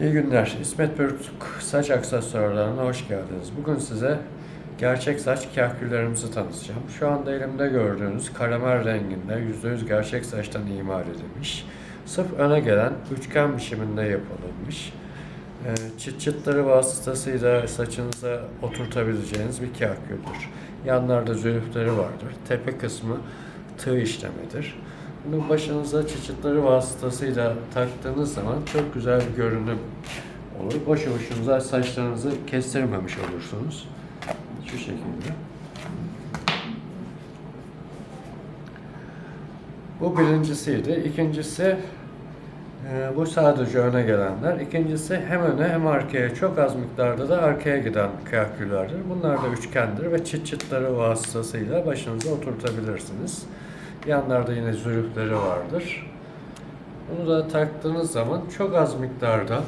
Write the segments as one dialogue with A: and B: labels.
A: İyi günler. İsmet Börtük saç aksesuarlarına hoş geldiniz. Bugün size gerçek saç kahküllerimizi tanıtacağım. Şu anda elimde gördüğünüz karamel renginde %100 gerçek saçtan imal edilmiş. Sırf öne gelen üçgen biçiminde yapılmış. Ee, Çıt çıtları vasıtasıyla saçınıza oturtabileceğiniz bir kahküldür. Yanlarda zülüfleri vardır. Tepe kısmı tığ işlemedir. Bunu başınıza çıçıtları vasıtasıyla taktığınız zaman çok güzel bir görünüm olur. Boşu boşunuza saçlarınızı kestirmemiş olursunuz. Şu şekilde. Bu birincisiydi. İkincisi e, bu sadece öne gelenler. İkincisi hem öne hem arkaya çok az miktarda da arkaya giden kahküllerdir. Bunlar da üçgendir ve çıt çıtları vasıtasıyla başınıza oturtabilirsiniz. Yanlarda yine zürüfleri vardır. Bunu da taktığınız zaman çok az miktarda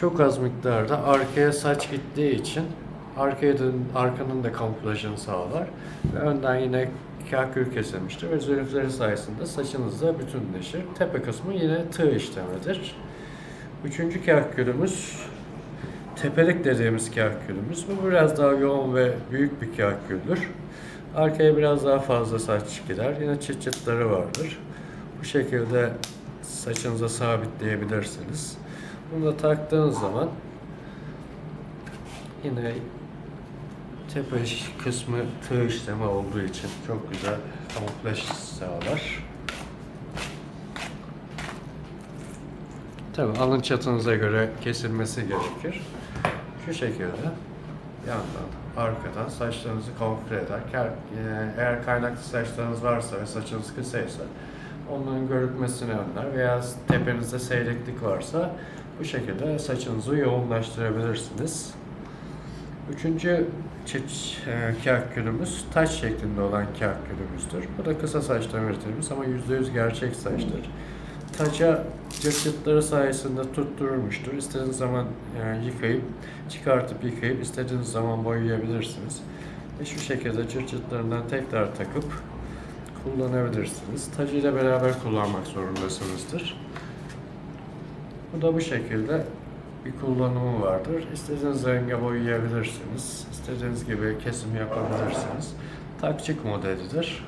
A: çok az miktarda arkaya saç gittiği için arkaya dön, arkanın da kamuflajını sağlar ve önden yine kahkül kesilmiştir ve zülüfleri sayesinde saçınızda bütünleşir. Tepe kısmı yine tığ işlemedir. Üçüncü kahkülümüz tepelik dediğimiz kahkülümüz. Bu biraz daha yoğun ve büyük bir kahküldür. Arkaya biraz daha fazla saç gider. Yine çıt çıtları vardır. Bu şekilde saçınıza sabitleyebilirsiniz. Bunu da taktığınız zaman yine tepe kısmı tığ işleme olduğu için çok güzel kamuflaj sağlar. Tabi alın çatınıza göre kesilmesi gerekir. Şu şekilde yandan, arkadan saçlarınızı kamufle eder. E, Eğer kaynaklı saçlarınız varsa ve saçınız kısaysa onların görükmesini önler veya tepenizde seyreklik varsa bu şekilde saçınızı yoğunlaştırabilirsiniz. Üçüncü çift e, kahkülümüz taç şeklinde olan kahkülümüzdür. Bu da kısa saçtan üretilmiş ama %100 gerçek saçtır. Taca cırtçıtları sayesinde tutturulmuştur. İstediğiniz zaman e, yıkayıp, çıkartıp yıkayıp istediğiniz zaman boyayabilirsiniz. Ve şu şekilde cırtçıtlarından tekrar takıp kullanabilirsiniz. Tacıyla beraber kullanmak zorundasınızdır. Bu da bu şekilde bir kullanımı vardır. İstediğiniz renge boyayabilirsiniz. İstediğiniz gibi kesim yapabilirsiniz. Takçık modelidir.